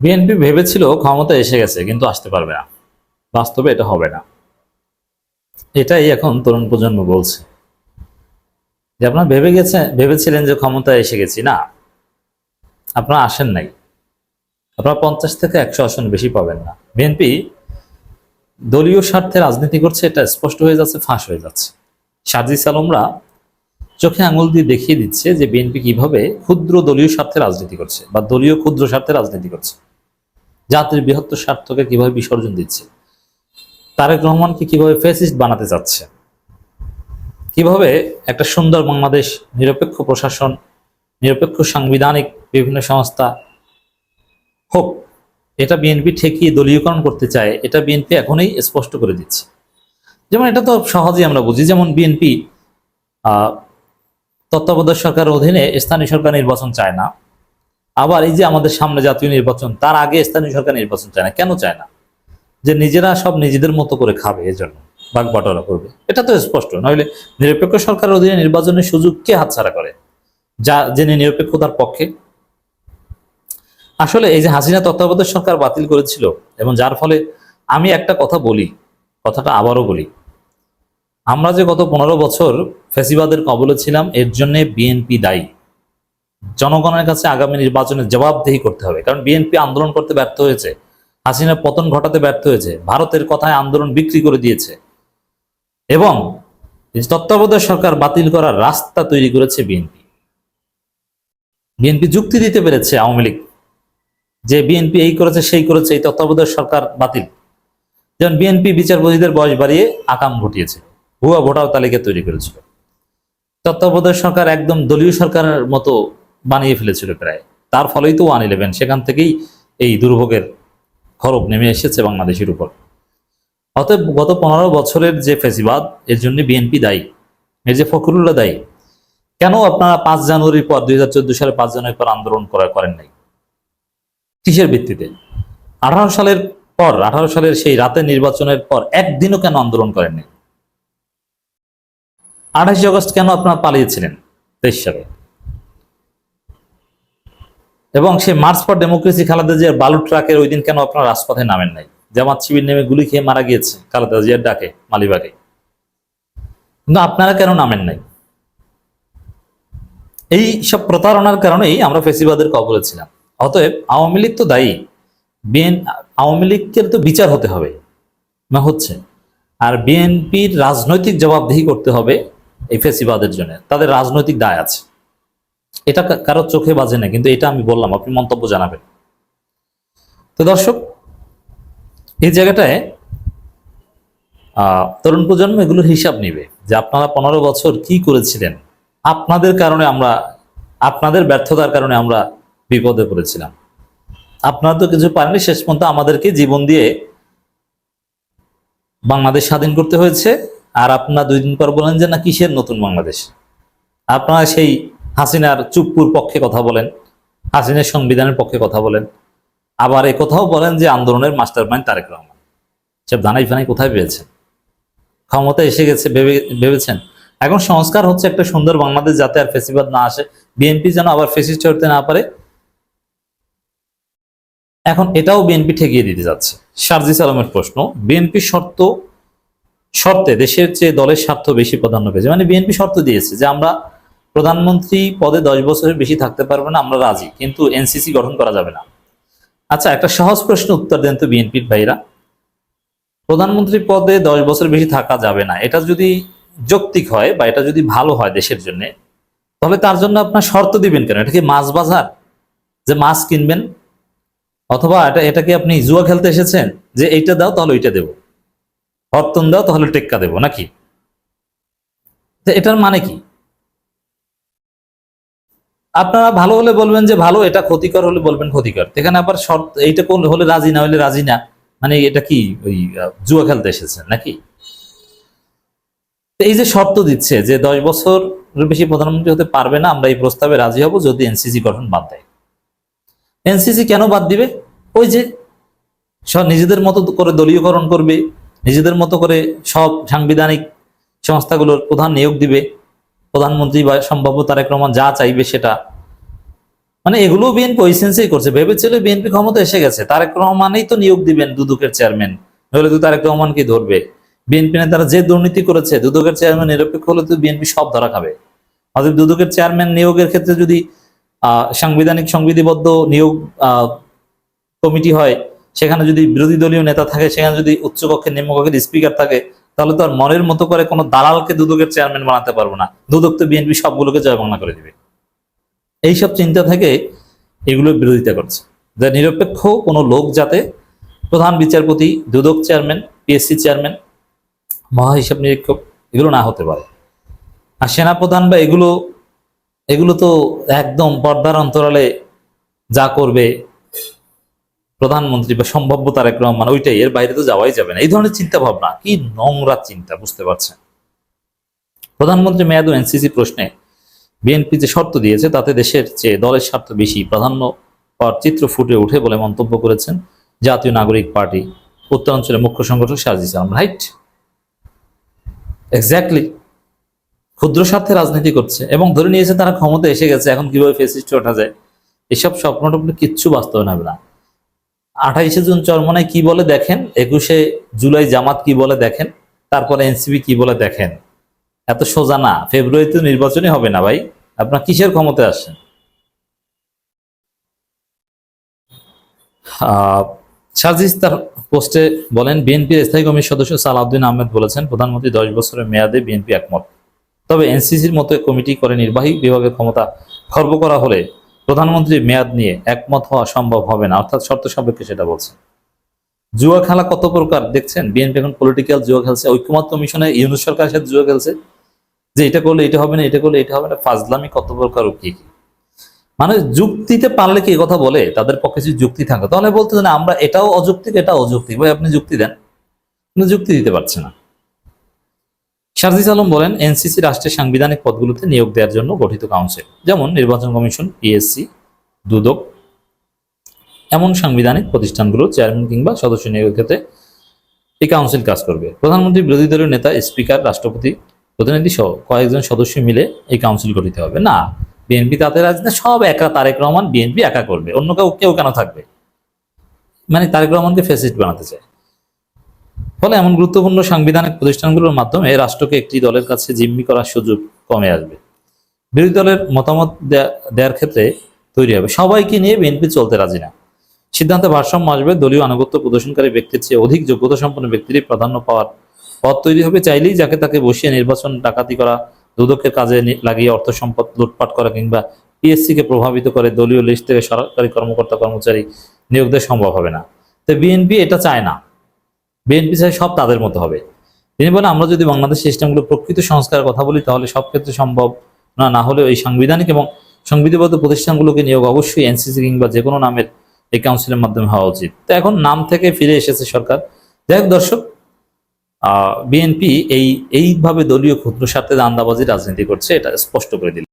BNP ভেবেছিল ক্ষমতা এসে গেছে, কিন্তু আসতে পারবে না। বাস্তবে এটা হবে না। এটাই এখন তরুণ প্রজন্ম বলছে। যে আপনারা ভেবে গেছেন ভেবেছিলেন যে ক্ষমতা এসে গেছি, না। আপনারা আসেন নাই। আপনারা পঞ্চাশ থেকে একশো আসন বেশি পাবেন না। বিএনপি দলীয় স্বার্থে রাজনীতি করছে, এটা স্পষ্ট হয়ে যাচ্ছে, ফাঁস হয়ে যাচ্ছে। সাজিস আলমরা চোখে আঙুল দিয়ে দেখিয়ে দিচ্ছে যে বিএনপি কীভাবে ক্ষুদ্র দলীয় স্বার্থে রাজনীতি করছে বা দলীয় ক্ষুদ্র স্বার্থে রাজনীতি করছে। জাতির বৃহত্তর স্বার্থকে কীভাবে বিসর্জন দিচ্ছে? তারেক রহমানকে কীভাবে ফেসিস্ট বানাতে চাচ্ছে? কীভাবে একটা সুন্দর বাংলাদেশ, নিরপেক্ষ প্রশাসন, নিরপেক্ষ সাংবিধানিক বিভিন্ন সংস্থা হোক, এটা বিএনপি ঠেকিয়ে দলীয়করণ করতে চায়, এটা বিএনপি এখনই স্পষ্ট করে দিচ্ছে। যেমন এটা তো সহজেই আমরা বুঝি, যেমন বিএনপি তত্ত্বাবধায়ক সরকারের অধীনে স্থানীয় সরকার নির্বাচন চায় না। আবার এই যে আমাদের সামনে জাতীয় নির্বাচন, তার আগে স্থানীয় সরকার নির্বাচন চায় না। কেন চায় না? যে নিজেরা সব নিজেদের মতো করে খাবে এজন্য ভাগ বাটোয়ারা করবে। এটা তো স্পষ্ট নইলে নিরপেক্ষ সরকারের অধীনে নির্বাচনের সুযোগ কে হাতছাড়া করে? যা যিনি নিরপেক্ষতার পক্ষে। আসলে এই যে হাসিনা তত্ত্বাবধায়ক সরকার বাতিল করেছিল, এবং যার ফলে আমি একটা কথা বলি, কথাটা আবারও বলি। আমরা যে গত পনেরো বছর ফেসিবাদের কবলে ছিলাম, এর জন্য বিএনপি দায়ী। জনগণের কাছে আগামী নির্বাচনে জবাবদেহি করতে হবে। কারণ বিএনপি আন্দোলন করতে ব্যর্থ হয়েছে হাসিনা পতন ঘটাতে ব্যর্থ হয়েছে, ভারতের কথায় আন্দোলন বিক্রি করে দিয়েছে। এবং তত্ত্বাবধায়ক সরকার বাতিল করার রাস্তা তৈরি করেছে বিএনপি। বিএনপি যুক্তি দিতে পেরেছে আওয়ামী লীগ, যে বিএনপি এই করেছে, সেই করেছে, এই তত্ত্বাবধায়ক সরকার বাতিল। যেমন বিএনপি বিচারপতিদের বয়স বাড়িয়ে আকাম ঘটিয়েছে, ভুয়া ভোটার তালিকা তৈরি করেছিল। তত্ত্বাবধায়ক সরকার একদম দলীয় সরকারের মতো বানিয়ে ফেলেছিল প্রায়। তার ফলেই তো ওয়ান ইলেভেন, সেখান থেকেই এই দুর্ভোগের খরব নেমে এসেছে বাংলাদেশের উপর। অতএব গত পনেরো বছরের যে ফেসিবাদ, এর জন্য বিএনপি দায়ী, এর যে ফখরুল্লাহ দায়ী, কেন আপনারা পাঁচ জানুয়ারির পর, দুই হাজার চোদ্দ সালে পাঁচ জানুয়ারির পর আন্দোলন করা করেন নাই? কিসের ভিত্তিতে? আঠারো সালের পর, আঠারো সালের সেই রাতের নির্বাচনের পর একদিনও কেন আন্দোলন করেননি আঠাশে আগস্ট কেন আপনারা পালিয়েছিলেন তেইশ সালে? এবং সে মার্চ ফর ডেমোক্রেসি খালেদা জিয়ার বালু ট্রাকের ওই দিন কেন আপনারা রাজপথে নামেন নাই? জামাত শিবির নেমে গুলি খেয়ে মারা গিয়েছে খালেদা জিয়ার ডাকে, মালিবাগে। কিন্তু আপনারা কেন নামেন নাই? এই সব প্রতারণার কারণেই আমরা ফেসিবাদের কবলে ছিলাম। অতএব আওয়ামী লীগ তো দায়ী। বিএন, আওয়ামী লীগের তো বিচার হতে হবে। না হচ্ছে। আর বিএনপির রাজনৈতিক জবাবদিহি করতে হবে এই ফেসিবাদের জন্য। তাদের রাজনৈতিক দায় আছে। এটা কারোর চোখে বাজে না, কিন্তু এটা আমি বললাম, আপনি মন্তব্য জানাবেন। তো দর্শক, এই জায়গাটায় তরুণ প্রজন্ম এগুলোর হিসাব নিবে যে আপনারা পনেরো বছর কি করেছিলেন। আপনাদের কারণে আমরা, আপনাদের ব্যর্থতার কারণে আমরা বিপদে পড়েছিলাম। আপনারা তো কিছু পারেননি, শেষ পর্যন্ত আমাদেরকে জীবন দিয়ে বাংলাদেশ স্বাধীন করতে হয়েছে। আর আপনারা দুই দিন পর বলেন যে, না, কিসের নতুন বাংলাদেশ? আপনারা সেই হাসিনার চুপ্পুর পক্ষে কথা বলেন, হাসিনার সংবিধানের পক্ষে কথা বলেন। আবার এ কথাও বলেন যে আন্দোলনের মাস্টার মাইন্ড তারেক রহমান। সব দানাই ফানাই কোথায় পেয়েছেন? ক্ষমতা এসে গেছে, ভেবে, ভেবেছেন? এখন সংস্কার হচ্ছে একটা সুন্দর বাংলাদেশ যাতে আর ফেসিবাদ না আসে। বিএনপি যেন আবার ফেসিস্ট করতে না পারে। এখন এটাও বিএনপি ঠেকিয়ে দিতে যাচ্ছে। সার্জিস আলমের প্রশ্ন, বিএনপি শর্ত, শর্তে দেশের চেয়ে দলের স্বার্থ বেশি প্রাধান্য পেয়েছে। মানে বিএনপি শর্ত দিয়েছে যে আমরা প্রধানমন্ত্রী পদে দশ বছরের বেশি থাকতে পারবে না, আমরা রাজি, কিন্তু এনসিসি গঠন করা যাবে না। আচ্ছা একটা সহজ প্রশ্ন উত্তর দেন তো বিএনপির ভাইরা। প্রধানমন্ত্রী পদে দশ বছর বেশি থাকা যাবে না, এটা যদি যৌক্তিক হয় বা এটা যদি ভালো হয় দেশের জন্য, তাহলে তার জন্য আপনার শর্ত দিবেন কেন? এটা কি মাছ বাজার? যে মাছ কিনবেন? অথবা এটা এটা কি আপনি জুয়া খেলতে এসেছেন? যে এইটা দাও, তাহলে ওইটা দেবো। হরতন দাও, তাহলে টেক্কা দেবো, নাকি? এটার মানে কি? আপনারা ভালো হলে বলবেন যে ভালো, এটা ক্ষতিকর হলে বলবেন ক্ষতিকর। এখানে আবার শর্ত, এইটা কোন হলে রাজি না হলে রাজি না? মানে এটা কি, ওই জুয়া খেলতে এসেছেন নাকি? এই যে শর্ত দিচ্ছে যে দশ বছর বেশি প্রধানমন্ত্রী হতে পারবে না, আমরা এই প্রস্তাবে রাজি হব যদি এনসিসি গঠন বাদ দেয়। এনসিসি কেন বাদ দিবে? ওই যে সব নিজেদের মতো করে দলীয়করণ করবে, নিজেদের মতো করে সব সাংবিধানিক সংস্থাগুলোর প্রধান নিয়োগ দিবে প্রধানমন্ত্রী বা সম্ভাব্য তারেক রহমান যা চাইবে সেটা। মানে এগুলো বিএনপি ওই সেন্সেই করছে। ভেবেছিল বিএনপি ক্ষমতা এসে গেছে। তারেক রহমানই তো নিয়োগ দিবেন দুদকের চেয়ারম্যান নইলে তো তারেক রহমানকে ধরবে? বিএনপি নেতারা যে দুর্নীতি করেছে, দুদকের চেয়ারম্যান নিরপেক্ষ হলে তো বিএনপি সব ধরা খাবে। অতএব দুদকের চেয়ারম্যান নিয়োগের ক্ষেত্রে যদি সাংবিধানিক সংবিধিবদ্ধ নিয়োগ কমিটি হয়, সেখানে যদি বিরোধী দলীয় নেতা থাকে, সেখানে যদি উচ্চকক্ষের নিম্নকক্ষের স্পিকার থাকে তাহলে তো আর মনের মতো করে কোনো দালালকে দুদকের চেয়ারম্যান বানাতে পারব না। দুদক তো বিএনপি সবগুলোকে জয় বাংলা করে দিবে। এইসব চিন্তা থেকে এগুলোর বিরোধিতা করছে। যে নিরপেক্ষ কোনো লোক যাতে প্রধান বিচারপতি, দুদক চেয়ারম্যান, পিএসসি চেয়ারম্যান, মহা হিসাব নিরীক্ষক, এগুলো না হতে পারে। আর সেনাপ্রধান বা এগুলো এগুলো তো একদম পর্দার অন্তরালে যা করবে প্রধানমন্ত্রী বা সম্ভাব্য তারেক রহমান, ওইটাই, এর বাইরে তো যাওয়াই যাবে না। এই ধরনের চিন্তা ভাবনা কি নোংরা চিন্তা, বুঝতে পারছেন? প্রধানমন্ত্রী মেয়াদ ও এনসিসি প্রশ্নে বিএনপি যে শর্ত দিয়েছে, তাতে দেশের চেয়ে দলের স্বার্থ বেশি প্রাধান্য পাওয়ার চিত্র ফুটে ওঠে বলে মন্তব্য করেছেন জাতীয় নাগরিক পার্টি উত্তরাঞ্চলের মুখ্য সংগঠক সাজিস আলম রাইট? এক্স্যাক্টলি ক্ষুদ্র স্বার্থে রাজনীতি করছে এবং ধরে নিয়েছে তারা ক্ষমতা এসে গেছে, এখন কীভাবে ফেসিস্ট ওঠা যায়, এসব স্বপ্ন টপ্ন কিচ্ছু বাস্তবায়ন হবে না। আঠাইশে জুন চরমনায় কি বলে দেখেন? একুশে জুলাই জামাত কি বলে দেখেন? তারপরে এনসিপি কি বলে দেখেন? এত সোজা না ফেব্রুয়ারিতে নির্বাচনই হবে না ভাই। আপনার কিসের ক্ষমতায় আসছেন? আহ, সাজিস পোস্টে বলেন বিএনপির স্থায়ী কমিটির সদস্য সালাউদ্দিন আহমেদ বলেছেন প্রধানমন্ত্রী দশ বছরের মেয়াদে বিএনপি একমত। তবে এনসিসির মতো কমিটি করে নির্বাহী বিভাগের ক্ষমতা খর্ব করা হলে প্রধানমন্ত্রীর মেয়াদ নিয়ে একমত হওয়া সম্ভব হবে না, অর্থাৎ শর্ত সাপেক্ষে সেটা বলছে। জুয়া খেলা কত প্রকার দেখছেন? বিএনপি এখন পলিটিক্যাল জুয়া খেলছে ঐক্যমত কমিশনে ইউনুস সরকারের সাথে জুয়া খেলছে, যে এটা করলে এটা হবে না, এটা করলে এটা হবে না, ফাজলামি কত প্রকার ও কি মানে যুক্তিতে পারলে কি কথা বলে? তাদের পক্ষে যদি যুক্তি থাকে, তাহলে বলতে না, আমরা এটাও অযৌক্তিক, এটা অযৌক্তিক। ভাই, আপনি যুক্তি দেন। যুক্তি দিতে পারছে না। শারজিস আলম বলেন, এনসিসি রাষ্ট্রের সাংবিধানিক পদগুলোতে নিয়োগ দেওয়ার জন্য গঠিত কাউন্সিল। যেমন নির্বাচন কমিশন, পিএসসি, দুদক, এমন সাংবিধানিক প্রতিষ্ঠানগুলো চেয়ারম্যান কিংবা সদস্য নিয়োগের ক্ষেত্রে এই কাউন্সিল কাজ করবে। প্রধানমন্ত্রী, বিরোধী দলীয় নেতা, স্পিকার, রাষ্ট্রপতি, প্রতিনিধি সহ কয়েকজন সদস্য মিলে এই কাউন্সিল গঠিত হবে। না, বিএনপি তাতে রাজি না, সব একা, তারেক রহমান বিএনপি একা করবে। অন্য কেউ কেউ কেন থাকবে? মানে তারেক রহমানকে ফেসিস্ট বানাতে চায়। ফলে এমন গুরুত্বপূর্ণ সাংবিধানিক প্রতিষ্ঠানগুলোর মাধ্যমে রাষ্ট্রকে একটি দলের কাছে জিম্মি করার সুযোগ কমে আসবে। বিরোধী দলের মতামত দেওয়ার ক্ষেত্রে তৈরি হবে। সবাইকে নিয়ে বিএনপি চলতে রাজি না। সিদ্ধান্তে ভারসাম্য আসবে। দলীয় আনুগত্য প্রদর্শনকারী ব্যক্তির চেয়ে অধিক যোগ্যতা সম্পন্ন ব্যক্তিরই প্রাধান্য পাওয়ার পথ তৈরি হবে। চাইলেই যাকে তাকে বসিয়ে নির্বাচন ডাকাতি করা, দুদকের কাজে লাগিয়ে অর্থ সম্পদ লুটপাট করা কিংবা পিএসসি কে প্রভাবিত করে দলীয় লিস্ট থেকে সরকারি কর্মকর্তা কর্মচারী নিয়োগ দেওয়া সম্ভব হবে না। তো বিএনপি এটা চায় না। বিএনপি চায় সব তাদের মতো হবে। তিনি বলেন, আমরা যদি বাংলাদেশ সিস্টেমগুলো প্রকৃত সংস্কারের কথা বলি, তাহলে সব ক্ষেত্রে সম্ভব না। না হলেও এই সাংবিধানিক এবং সংবিধিবদ্ধ প্রতিষ্ঠানগুলোকে নিয়োগ অবশ্যই এনসিসি কিংবা যে কোনো নামের এই কাউন্সিলের মাধ্যমে হওয়া উচিত। তো এখন নাম থেকে ফিরে এসেছে সরকার। হোক দর্শক বিএনপি এই, এইভাবে দলীয় ক্ষুদ্র স্বার্থে দান্দাবাজি রাজনীতি করছে, এটা স্পষ্ট করে দিল।